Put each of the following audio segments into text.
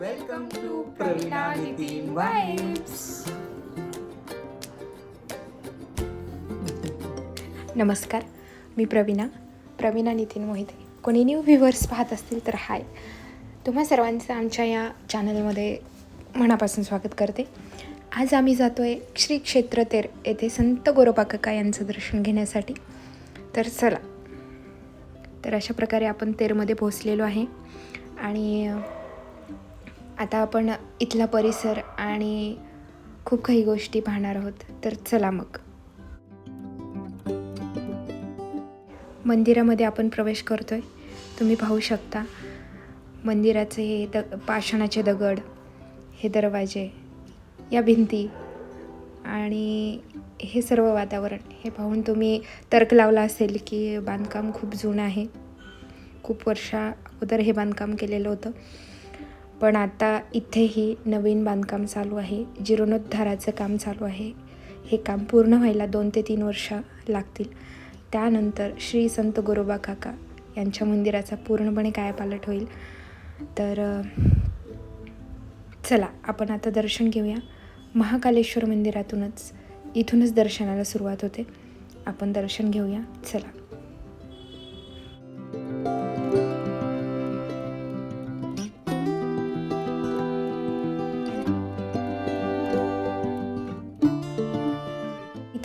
Welcome to Praveena Nitin vibes नमस्कार मी प्रवीणा प्रवीणा नितीन मोहिते. कोणी न्यू व्ह्युअर्स पाहत असतील तर हाय तुम्हा सर्वांचं आमच्या या चॅनलमध्ये मनापासून स्वागत करते. आज आम्ही जातो आहे श्री क्षेत्र तेर येथे संत गोरोबा काका यांचं दर्शन घेण्यासाठी. तर चला. तर अशा प्रकारे आपण तेरमध्ये पोहोचलेलो आहे. आणि आता आपण इथला परिसर आणि खूप काही गोष्टी पाहणार आहोत. तर चला मग. मंदिरामध्ये आपण प्रवेश करतोय. तुम्ही पाहू शकता. मंदिराचे हे द पाषाणाचे दगड हे दरवाजे या भिंती आणि हे सर्व वातावरण. हे पाहून तुम्ही तर्क लावला असेल की बांधकाम खूप जुनं आहे. खूप वर्षा अगोदर हे बांधकाम केलेलं होतं. पण आता इथेही नवीन बांधकाम चालू आहे जीर्णोद्धाराचं काम चालू आहे. हे काम पूर्ण व्हायला दोन ते तीन वर्ष लागतील. त्यानंतर श्री संत गोरोबा काका यांच्या मंदिराचा पूर्णपणे कायापालट होईल. तर चला आपण आता दर्शन घेऊया. महाकालेश्वर मंदिरातूनच इथूनच दर्शनाला सुरुवात होते. आपण दर्शन घेऊया. चला.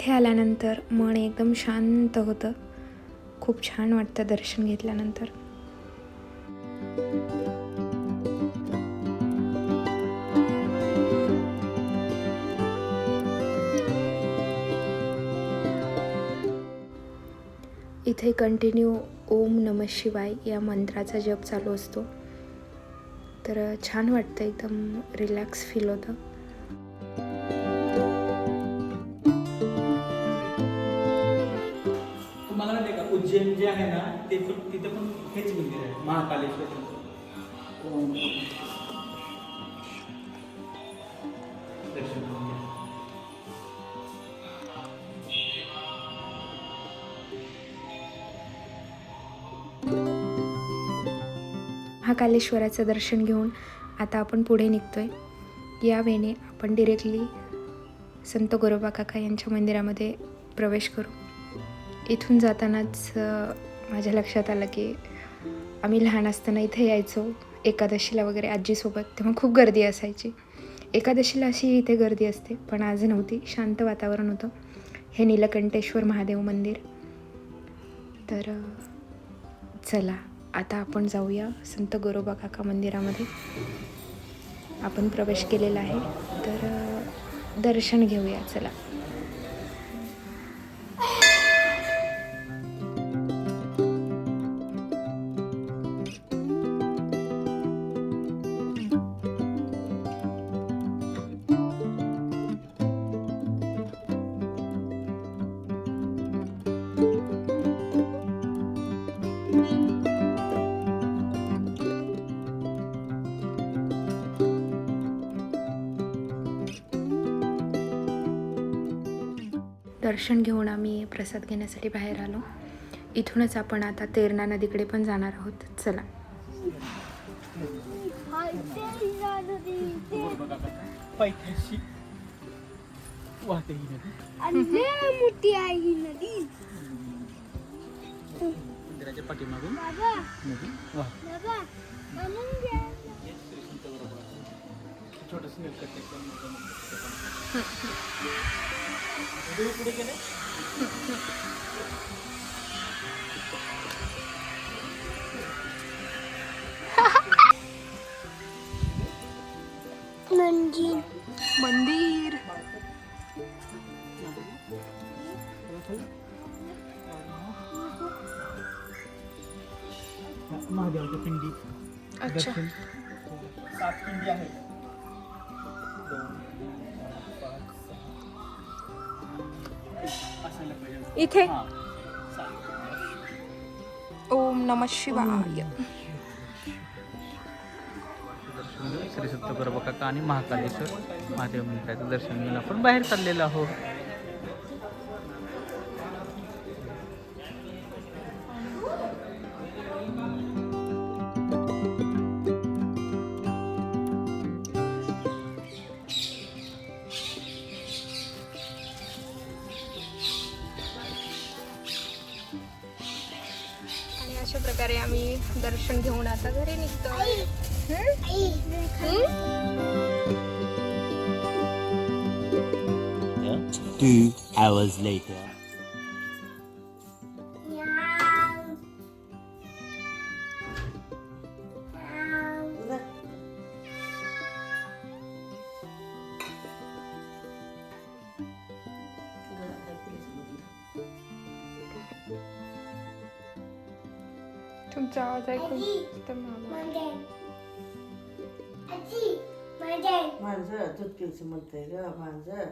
इथे आल्यानंतर मन एकदम शांत होतं. खूप छान वाटतं दर्शन घेतल्यानंतर. इथे कंटिन्यू ओम नम शिवाय या मंत्राचा जप चालू असतो. तर छान वाटतं एकदम रिलॅक्स फील होतं. उज्जैन जे आहे ना ते पण तिथे पण हेच मंदिर आहे महाकालेश्वर दर्शन करून घ्या. महाकालेश्वराचं दर्शन घेऊन आता आपण पुढे निघतोय. या वेळेने आपण डिरेक्टली संत गोरोबा काका यांच्या मंदिरामध्ये प्रवेश करू. इथून जातानाच माझ्या लक्षात आलं की आम्ही लहान असताना इथे यायचो एकादशीला वगैरे आजीसोबत तेव्हा खूप गर्दी असायची. एकादशीला अशी इथे गर्दी असते पण आज नव्हती शांत वातावरण होतं. हे नीलकंठेश्वर महादेव मंदिर. तर चला आता आपण जाऊया संत गोरोबा काका मंदिरामध्ये. आपण प्रवेश केलेला आहे तर दर्शन घेऊया चला. दर्शन घेऊन आम्ही प्रसाद घेण्यासाठी बाहेर आलो. इथूनच आपण आता तेरणा नदीकडे पण जाणार आहोत. चला. गोरोबा छोटस मंदिर. पुढे गेले मंदिर. महादेवाच्या पिंडी. अच्छा. सात पिंडी आहेत. इथे? ओम नम शिवाय. श्री सत्य गोरोबा काका आणि महाकालेश्वर महादेव मंदिराचं दर्शन घेऊन आपण बाहेर चाललेलो आहोत. प्रकारे आम्ही दर्शन घेऊन आता घरी निघतो तुमचा आवाज ऐकून तर मामा आजी माझ्या मांजर दूध पियचं म्हणतंय ग मांजर